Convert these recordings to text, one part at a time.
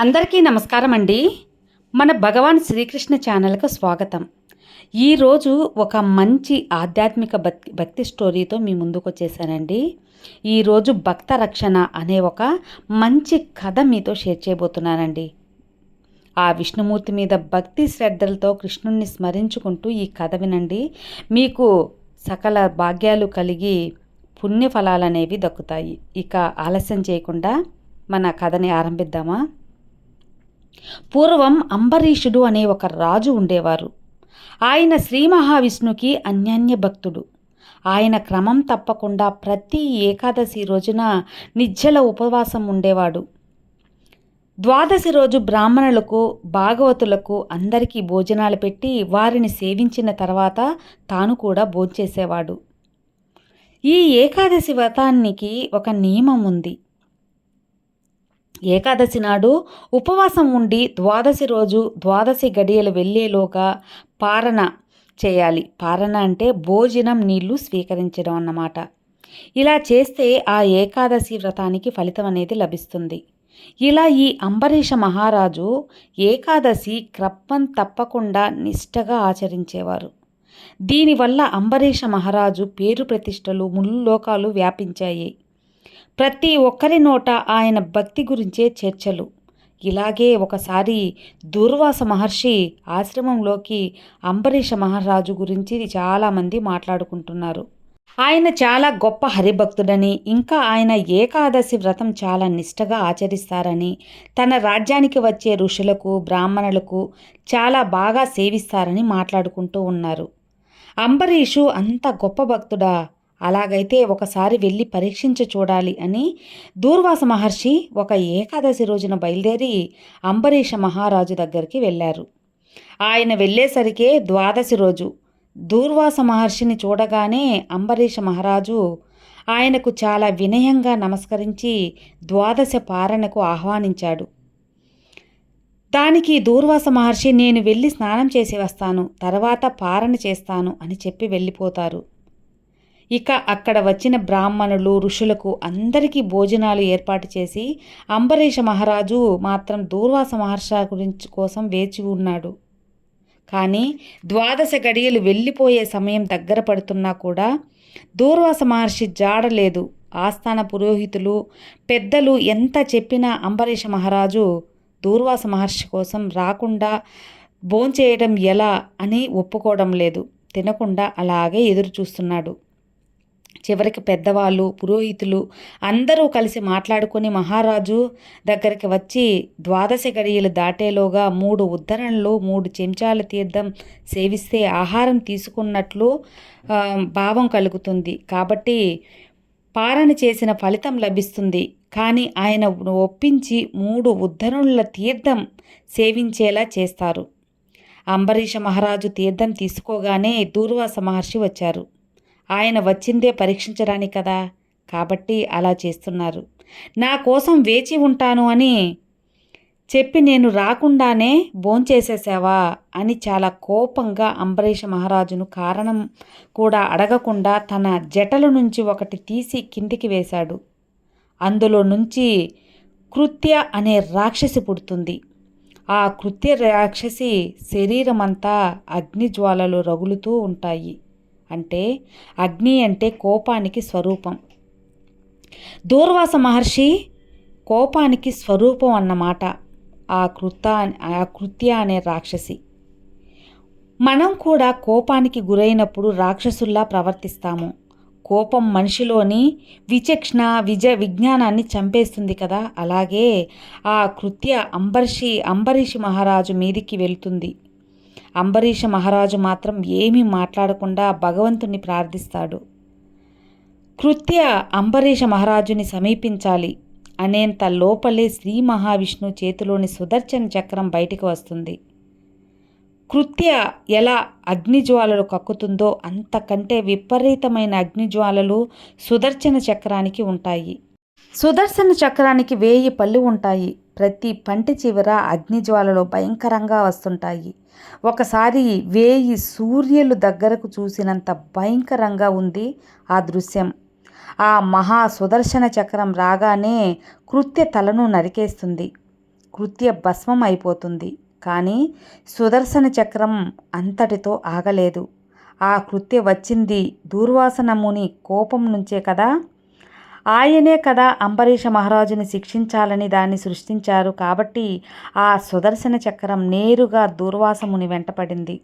అందరికీ నమస్కారం అండి. మన భగవాన్ శ్రీకృష్ణ ఛానల్కు స్వాగతం. ఈరోజు ఒక మంచి ఆధ్యాత్మిక భక్తి భక్తి స్టోరీతో మీ ముందుకు వచ్చేసానండి. ఈరోజు భక్త రక్షణ అనే ఒక మంచి కథ మీతో షేర్ చేయబోతున్నానండి. ఆ విష్ణుమూర్తి మీద భక్తి శ్రద్ధలతో కృష్ణుణ్ణి స్మరించుకుంటూ ఈ కథ వినండి. మీకు సకల భాగ్యాలు కలిగి పుణ్యఫలాలు అనేవి దక్కుతాయి. ఇక ఆలస్యం చేయకుండా మన కథని ఆరంభిద్దామా? పూర్వం అంబరీషుడు అనే ఒక రాజు ఉండేవారు. ఆయన శ్రీ మహావిష్ణుకి అన్యాన్య భక్తుడు. ఆయన క్రమం తప్పకుండా ప్రతి ఏకాదశి రోజున నిజ్జల ఉపవాసం ఉండేవాడు. ద్వాదశి రోజు బ్రాహ్మణులకు భాగవతులకు అందరికీ భోజనాలు పెట్టి వారిని సేవించిన తర్వాత తాను కూడా భోంచేసేవాడు ఈ ఏకాదశి వ్రతానికి ఒక నియమం ఉంది. ఏకాదశి నాడు ఉపవాసం ఉండి ద్వాదశి రోజు ద్వాదశి గడియలు వెళ్ళేలోగా పారణ చేయాలి. పారణ అంటే భోజనం నీళ్ళు స్వీకరించడం అన్నమాట. ఇలా చేస్తే ఆ ఏకాదశి వ్రతానికి ఫలితం అనేది లభిస్తుంది. ఇలా ఈ అంబరీష మహారాజు ఏకాదశి క్రప్పం తప్పకుండా నిష్టగా ఆచరించేవారు. దీనివల్ల అంబరీష మహారాజు పేరు ప్రతిష్టలు ముళ్ళు లోకాలు వ్యాపించాయి. ప్రతి ఒక్కరి నోట ఆయన భక్తి గురించే చర్చలు. ఇలాగే ఒకసారి దూర్వాస మహర్షి ఆశ్రమంలోకి అంబరీష మహారాజు గురించి చాలామంది మాట్లాడుకుంటున్నారు. ఆయన చాలా గొప్ప హరిభక్తుడని ఇంకా ఆయన ఏకాదశి వ్రతం చాలా నిష్టగా ఆచరిస్తారని తన రాజ్యానికి వచ్చే ఋషులకు బ్రాహ్మణులకు చాలా బాగా సేవిస్తారని మాట్లాడుకుంటూ ఉన్నారు. అంబరీషు అంత గొప్ప భక్తుడా? అలాగైతే ఒకసారి వెళ్ళి పరీక్షించి చూడాలి అని దూర్వాస మహర్షి ఒక ఏకాదశి రోజున బయలుదేరి అంబరీష మహారాజు దగ్గరికి వెళ్ళారు. ఆయన వెళ్ళేసరికే ద్వాదశి రోజు. దూర్వాస మహర్షిని చూడగానే అంబరీష మహారాజు ఆయనకు చాలా వినయంగా నమస్కరించి ద్వాదశ పారణకు ఆహ్వానించాడు. దానికి దూర్వాస మహర్షి నేను వెళ్ళి స్నానం చేసి వస్తాను తర్వాత పారణ చేస్తాను అని చెప్పి వెళ్ళిపోతారు. ఇక అక్కడ వచ్చిన బ్రాహ్మణులు ఋషులకు అందరికీ భోజనాలు ఏర్పాటు చేసి అంబరీష మహారాజు మాత్రం దూర్వాస మహర్ష గురించి కోసం వేచి ఉన్నాడు. కానీ ద్వాదశ గడియలు వెళ్ళిపోయే సమయం దగ్గర పడుతున్నా కూడా దూర్వాస మహర్షి జాడలేదు ఆస్థాన పురోహితులు పెద్దలు ఎంత చెప్పినా అంబరీష మహారాజు దూర్వాస మహర్షి కోసం రాకుండా భోంచేయడం ఎలా అని ఒప్పుకోవడం లేదు. తినకుండా అలాగే ఎదురు చూస్తున్నాడు చివరికి పెద్దవాళ్ళు పురోహితులు అందరూ కలిసి మాట్లాడుకొని మహారాజు దగ్గరికి వచ్చి ద్వాదశ గడియలు దాటేలోగా మూడు ఉద్ధరణలు మూడు చెంచాల తీర్థం సేవిస్తే ఆహారం తీసుకున్నట్లు భావం కలుగుతుంది. కాబట్టి పారణ చేసిన ఫలితం లభిస్తుంది. కానీ ఆయన ఒప్పించి మూడు ఉద్ధరణుల తీర్థం సేవించేలా చేస్తారు. అంబరీష మహారాజు తీర్థం తీసుకోగానే దూర్వాస మహర్షి వచ్చారు. ఆయన వచ్చిందే పరీక్షించడానికి కదా. కాబట్టి అలా చేస్తున్నారు. నా కోసం వేచి ఉంటాను అని చెప్పి నేను రాకుండానే భోంచేసేసావా అని చాలా కోపంగా అంబరీష మహారాజును కారణం కూడా అడగకుండా తన జటల నుంచి ఒకటి తీసి కిందికి వేశాడు. అందులో నుంచి కృత్య అనే రాక్షసి పుడుతుంది. ఆ కృత్య రాక్షసి శరీరమంతా అగ్నిజ్వాలలు రగులుతూ ఉంటాయి. అంటే అగ్ని అంటే కోపానికి స్వరూపం. దూర్వాస మహర్షి కోపానికి స్వరూపం అన్నమాట ఆ కృత ఆ కృత్య అనే రాక్షసి. మనం కూడా కోపానికి గురైనప్పుడు రాక్షసుల్లా ప్రవర్తిస్తాము. కోపం మనిషిలోని విచక్షణ విజ విజ్ఞానాన్ని చంపేస్తుంది కదా. అలాగే ఆ కృత్య అంబర్షి అంబరీషి మహారాజు మీదికి వెళ్తుంది. అంబరీష మహారాజు మాత్రం ఏమీ మాట్లాడకుండా భగవంతుణ్ణి ప్రార్థిస్తాడు. కృత్య అంబరీష మహారాజుని సమీపించాలి అనేంత లోపలే శ్రీ మహావిష్ణు చేతిలోని సుదర్శన చక్రం బయటికి వస్తుంది. కృత్య ఎలా అగ్నిజ్వాలలు కక్కుతుందో అంతకంటే విపరీతమైన అగ్నిజ్వాలలు సుదర్శన చక్రానికి ఉంటాయి. సుదర్శన చక్రానికి వేయి పళ్ళు ఉంటాయి. ప్రతి పంటి చివర అగ్నిజ్వాలలు భయంకరంగా వస్తుంటాయి. ఒకసారి వేయి సూర్యులు దగ్గరకు చూసినంత భయంకరంగా ఉంది ఆ దృశ్యం. ఆ మహా సుదర్శన చక్రం రాగానే కృత్య తలను నరికేస్తుంది. కృత్య భస్మం అయిపోతుంది. కానీ సుదర్శన చక్రం అంతటితో ఆగలేదు. ఆ కృత్య వచ్చింది దూర్వాసనముని కోపం నుంచే కదా? ఆయనే కదా అంబరీష మహారాజుని శిక్షించాలని దాన్ని సృష్టించారు కాబట్టి ఆ సుదర్శన చక్రం నేరుగా దూర్వాసముని వెంటపడింది.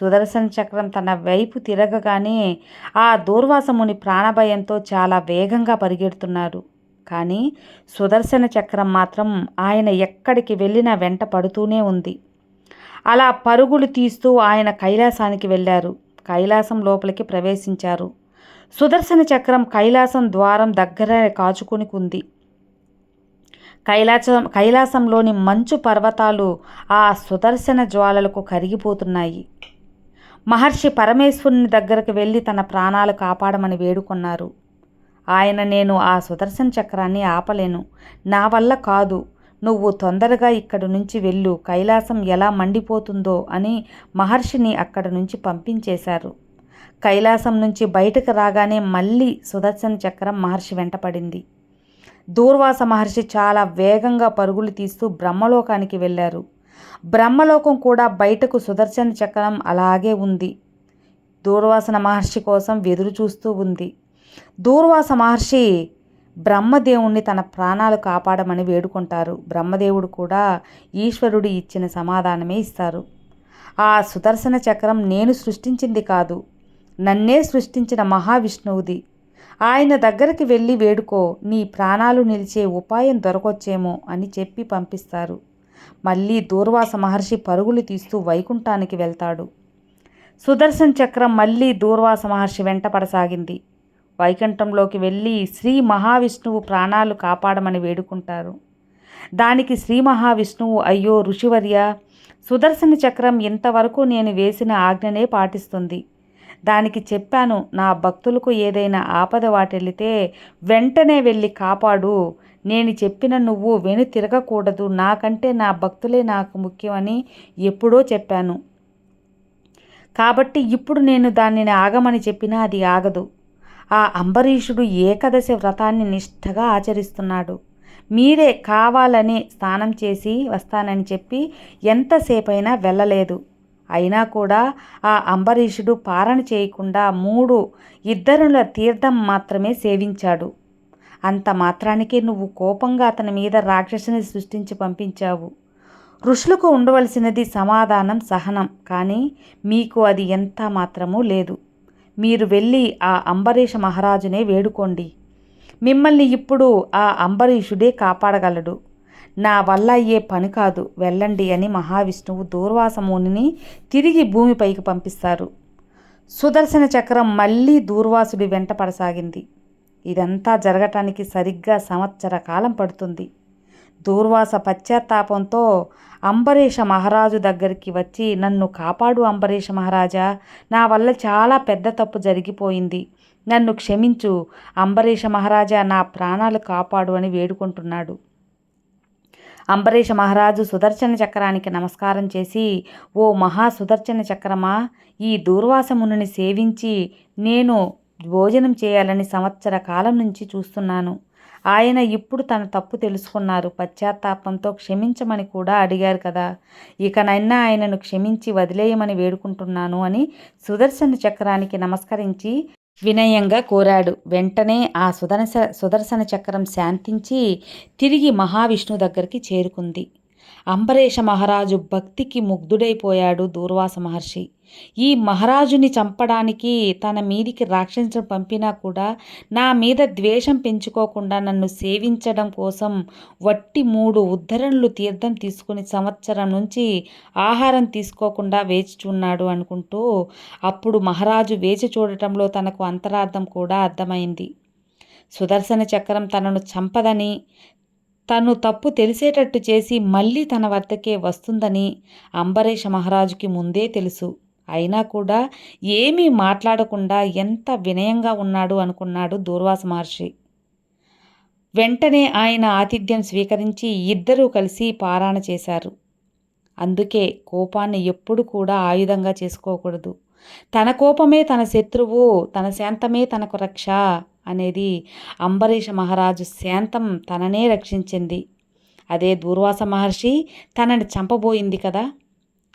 సుదర్శన చక్రం తన వైపు తిరగగానే ఆ దూర్వాసముని ప్రాణభయంతో చాలా వేగంగా పరిగెడుతున్నారు కానీ సుదర్శన చక్రం మాత్రం ఆయన ఎక్కడికి వెళ్ళినా వెంట పడుతూనే ఉంది. అలా పరుగులు తీస్తూ ఆయన కైలాసానికి వెళ్ళారు. కైలాసం లోపలికి ప్రవేశించారు. సుదర్శన చక్రం కైలాసం ద్వారం దగ్గర కాచుకుని ఉంది. కైలాసం కైలాసంలోని మంచు పర్వతాలు ఆ సుదర్శన జ్వాలలకు కరిగిపోతున్నాయి. మహర్షి పరమేశ్వరుని దగ్గరకు వెళ్ళి తన ప్రాణాలు కాపాడమని వేడుకొన్నారు. ఆయన నేను ఆ సుదర్శన చక్రాన్ని ఆపలేను. నా వల్ల కాదు. నువ్వు తొందరగా ఇక్కడి నుంచి వెళ్ళు. కైలాసం ఎలా మండిపోతుందో అని మహర్షిని అక్కడి నుంచి పంపించేశారు. కైలాసం నుంచి బయటకు రాగానే మళ్ళీ సుదర్శన చక్రం మహర్షి వెంటపడింది దూర్వాస మహర్షి చాలా వేగంగా పరుగులు తీస్తూ బ్రహ్మలోకానికి వెళ్ళారు. బ్రహ్మలోకం కూడా బయటకు సుదర్శన చక్రం అలాగే ఉంది. దూర్వాసన మహర్షి కోసం ఎదురు చూస్తూ ఉంది. దూర్వాస మహర్షి బ్రహ్మదేవుణ్ణి తన ప్రాణాలు కాపాడమని వేడుకుంటారు. బ్రహ్మదేవుడు కూడా ఈశ్వరుడు ఇచ్చిన సమాధానమే ఇస్తారు. ఆ సుదర్శన చక్రం నేను సృష్టించింది కాదు. నన్నే సృష్టించిన మహావిష్ణువుది. ఆయన దగ్గరికి వెళ్ళి వేడుకో నీ ప్రాణాలు నిలిచే ఉపాయం దొరకొచ్చేమో అని చెప్పి పంపిస్తారు. మళ్ళీ దూర్వాస మహర్షి పరుగులు తీస్తూ వైకుంఠానికి వెళ్తాడు. సుదర్శన్ చక్రం మళ్ళీ దూర్వాస మహర్షి వెంటపడసాగింది వైకుంఠంలోకి వెళ్ళి శ్రీ మహావిష్ణువు ప్రాణాలు కాపాడమని వేడుకుంటారు. దానికి శ్రీ మహావిష్ణువు అయ్యో ఋషివర్య సుదర్శన చక్రం ఇంతవరకు నేను వేసిన ఆజ్ఞనే పాటిస్తుంది. దానికి చెప్పాను నా భక్తులకు ఏదైనా ఆపద వాటెళ్ళితే వెంటనే వెళ్ళి కాపాడు. నేను చెప్పిన నువ్వు వెను తిరగకూడదు నాకంటే నా భక్తులే నాకు ముఖ్యమని ఎప్పుడో చెప్పాను. కాబట్టి ఇప్పుడు నేను దానిని ఆగమని చెప్పినా అది ఆగదు. ఆ అంబరీషుడు ఏకదశ వ్రతాన్ని నిష్ఠగా ఆచరిస్తున్నాడు. మీరే కావాలని స్నానం చేసి వస్తానని చెప్పి ఎంతసేపైనా వెళ్ళలేదు. అయినా కూడా ఆ అంబరీషుడు పారణ చేయకుండా మూడు ఇద్దరుల తీర్థం మాత్రమే సేవించాడు. అంత మాత్రానికే నువ్వు కోపంగా అతని మీద రాక్షసుని సృష్టించి పంపించావు. ఋషులకు ఉండవలసినది సమాధానం సహనం కానీ మీకు అది ఎంత మాత్రమూ లేదు. మీరు వెళ్ళి ఆ అంబరీష మహారాజునే వేడుకోండి. మిమ్మల్ని ఇప్పుడు ఆ అంబరీషుడే కాపాడగలడు. నా వల్ల అయ్యే పని కాదు వెళ్ళండి అని మహావిష్ణువు దూర్వాసమునిని తిరిగి భూమిపైకి పంపిస్తారు. సుదర్శన చక్రం మళ్ళీ దూర్వాసుడి వెంట పడసాగింది. ఇదంతా జరగటానికి సరిగ్గా సంవత్సర కాలం పడుతుంది. దూర్వాస పశ్చాత్తాపంతో అంబరీష మహారాజు దగ్గరికి వచ్చి నన్ను కాపాడు అంబరీష మహారాజా నా వల్ల చాలా పెద్ద తప్పు జరిగిపోయింది. నన్ను క్షమించు అంబరీష మహారాజా నా ప్రాణాలు కాపాడు అని వేడుకుంటున్నాడు. అంబరీష మహారాజు సుదర్శన చక్రానికి నమస్కారం చేసి ఓ మహా సుదర్శన చక్రమా ఈ దూర్వాసముని సేవించి నేను భోజనం చేయాలని సంవత్సర కాలం నుంచి చూస్తున్నాను. ఆయన ఇప్పుడు తన తప్పు తెలుసుకున్నారు. పశ్చాత్తాపంతో క్షమించమని కూడా అడిగారు కదా. ఇకనైనా ఆయనను క్షమించి వదిలేయమని వేడుకుంటున్నాను అని సుదర్శన చక్రానికి నమస్కరించి వినయంగా కోరాడు. వెంటనే ఆ సుదర్శ సుదర్శన చక్రం శాంతించి తిరిగి మహావిష్ణు దగ్గరికి చేరుకుంది. అంబరీష మహారాజు భక్తికి ముగ్ధుడైపోయాడు దూర్వాస మహర్షి. ఈ మహారాజుని చంపడానికి తన మీదికి రాక్షసుని పంపినా కూడా నా మీద ద్వేషం పెంచుకోకుండా నన్ను సేవించడం కోసం వట్టి మూడు ఉద్ధరణలు తీర్థం తీసుకుని సంవత్సరం నుంచి ఆహారం తీసుకోకుండా వేచిచున్నాడు అనుకుంటూ అప్పుడు మహారాజు వేచి చూడటంలో తనకు అంతరార్థం కూడా అర్థమైంది. సుదర్శన చక్రం తనను చంపదని తను తప్పు తెలిసేటట్టు చేసి మళ్ళీ తన వద్దకే వస్తుందని అంబరీష మహారాజుకి ముందే తెలుసు. అయినా కూడా ఏమీ మాట్లాడకుండా ఎంత వినయంగా ఉన్నాడు అనుకున్నాడు దూర్వాస మహర్షి. వెంటనే ఆయన ఆతిథ్యం స్వీకరించి ఇద్దరూ కలిసి పారాయణ చేశారు. అందుకే కోపాన్ని ఎప్పుడు కూడా ఆయుధంగా చేసుకోకూడదు. తన కోపమే తన శత్రువు తన శాంతమే తనకు రక్ష అనేది అంబరీష మహారాజు శాంతం తననే రక్షించింది. అదే దూర్వాస మహర్షి తనని చంపబోయింది కదా.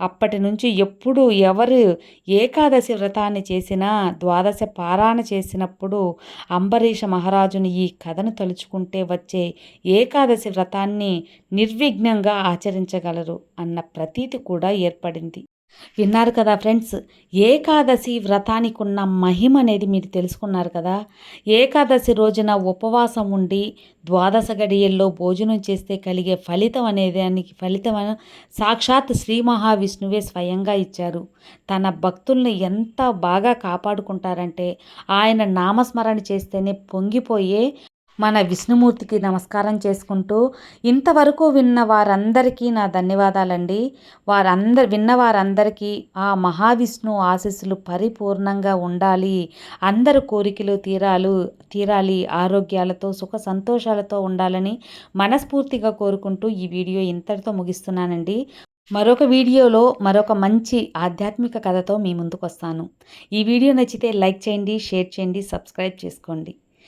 అప్పటి నుంచి ఎప్పుడు ఎవరు ఏకాదశి వ్రతాన్ని చేసినా ద్వాదశ పారాయణ చేసినప్పుడు అంబరీష మహారాజుని ఈ కథను తలుచుకుంటే వచ్చే ఏకాదశి వ్రతాన్ని నిర్విఘ్నంగా ఆచరించగలరు అన్న ప్రతీతి కూడా ఏర్పడింది. విన్నారు కదా ఫ్రెండ్స్? ఏకాదశి వ్రతానికి ఉన్న మహిమ అనేది మీరు తెలుసుకున్నారు కదా? ఏకాదశి రోజున ఉపవాసం ఉండి ద్వాదశ గడియల్లో భోజనం చేస్తే కలిగే ఫలితం అనేదానికి ఫలితం సాక్షాత్ శ్రీ మహావిష్ణువే స్వయంగా ఇచ్చారు. తన భక్తుల్ని ఎంత బాగా కాపాడుకుంటారంటే ఆయన నామస్మరణ చేస్తేనే పొంగిపోయే మన విష్ణుమూర్తికి నమస్కారం చేసుకుంటూ ఇంతవరకు విన్న వారందరికీ నా ధన్యవాదాలండి. వారందరు విన్న వారందరికీ ఆ మహావిష్ణు ఆశీస్సులు పరిపూర్ణంగా ఉండాలి. అందరు కోరికలు తీరాలు తీరాలి ఆరోగ్యాలతో సుఖ సంతోషాలతో ఉండాలని మనస్ఫూర్తిగా కోరుకుంటూ ఈ వీడియో ఇంతటితో ముగిస్తున్నానండి. మరొక వీడియోలో మరొక మంచి ఆధ్యాత్మిక కథతో మీ ముందుకు వస్తాను ఈ వీడియో నచ్చితే లైక్ చేయండి షేర్ చేయండి సబ్స్క్రైబ్ చేసుకోండి.